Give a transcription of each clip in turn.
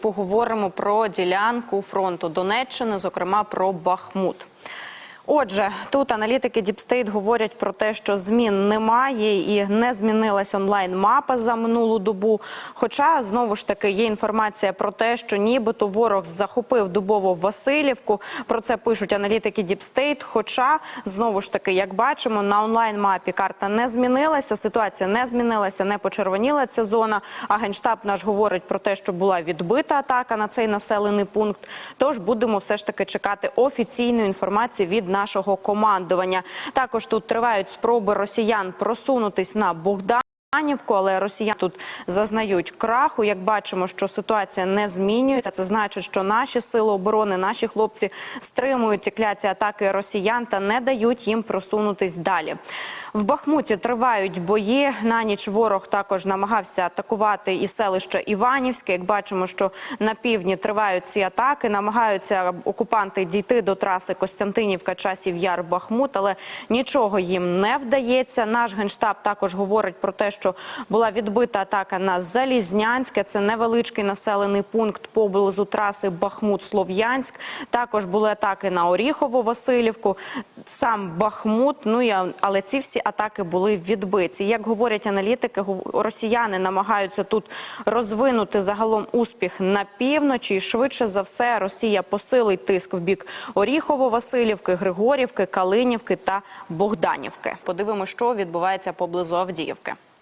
Поговоримо про ділянку фронту Донеччини, зокрема про Бахмут. Отже, тут аналітики Діпстейт говорять про те, що змін немає і не змінилась онлайн-мапа за минулу добу. Хоча знову ж таки є інформація про те, що нібито ворог захопив дубову Васильівку. Про це пишуть аналітики Діпстейт. Хоча знову ж таки, як бачимо, на онлайн-мапі карта не змінилася, ситуація не змінилася, не почервоніла ця зона. А генштаб наш говорить про те, що була відбита атака на цей населений пункт. Тож будемо все ж таки чекати офіційної інформації від нашого командування. Також тут тривають спроби росіян просунутись на Богдан. Анівку, але росіяни тут зазнають краху. Як бачимо, що ситуація не змінюється. Це значить, що наші сили оборони, наші хлопці стримують ці кляті атаки росіян та не дають їм просунутись далі. В Бахмуті тривають бої. На ніч ворог також намагався атакувати і селище Іванівське. Як бачимо, що на півдні тривають ці атаки, намагаються окупанти дійти до траси Костянтинівка, часів Яр Бахмут, але нічого їм не вдається. Наш генштаб також говорить про те, що була відбита атака на Залізнянське. Це невеличкий населений пункт поблизу траси Бахмут-Слов'янськ. Також були атаки на Оріхово-Василівку, сам Бахмут. Ну і але ці всі атаки були відбиті. Як говорять аналітики, росіяни намагаються тут розвинути загалом успіх на півночі. І швидше за все, Росія посилить тиск в бік Оріхово-Василівки, Григорівки, Калинівки та Богданівки. Подивимося, що відбувається поблизу Авдіївки.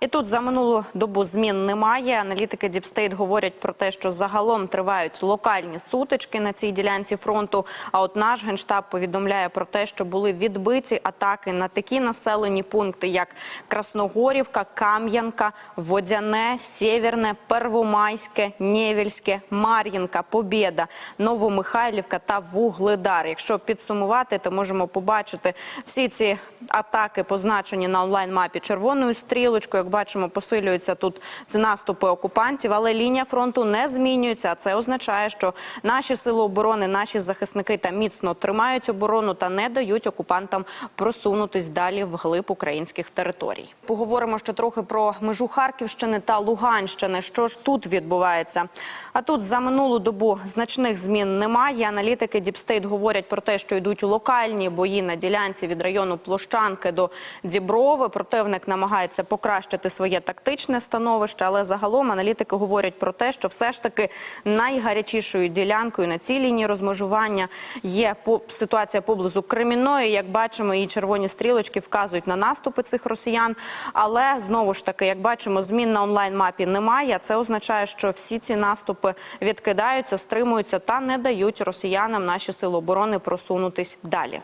І тут за минулу добу змін немає. Аналітики Діпстейт говорять про те, що загалом тривають локальні сутички на цій ділянці фронту. А от наш генштаб повідомляє про те, що були відбиті атаки на такі населені пункти, як Красногорівка, Кам'янка, Водяне, Сєвєрне, Первомайське, Невільське, Мар'їнка, Побєда, Новомихайлівка та Вугледар. Якщо підсумувати, то можемо побачити всі ці атаки, позначені на онлайн-мапі червоною стрілочкою. Бачимо, посилюються тут ці наступи окупантів, але лінія фронту не змінюється. Це означає, що наші сили оборони, наші захисники та міцно тримають оборону та не дають окупантам просунутись далі вглиб українських територій. Поговоримо ще трохи про межу Харківщини та Луганщини. Що ж тут відбувається? А тут за минулу добу значних змін немає. Аналітики Діпстейт говорять про те, що йдуть локальні бої на ділянці від району Площанки до Діброви. Противник намагається покращити своє тактичне становище, але загалом аналітики говорять про те, що все ж таки найгарячішою ділянкою на цій лінії розмежування є ситуація поблизу Кремінної. Як бачимо, і червоні стрілочки вказують на наступи цих росіян. Але знову ж таки, як бачимо, змін на онлайн-мапі немає. Це означає, що всі ці наступи відкидаються, стримуються та не дають росіянам наші сили оборони просунутись далі.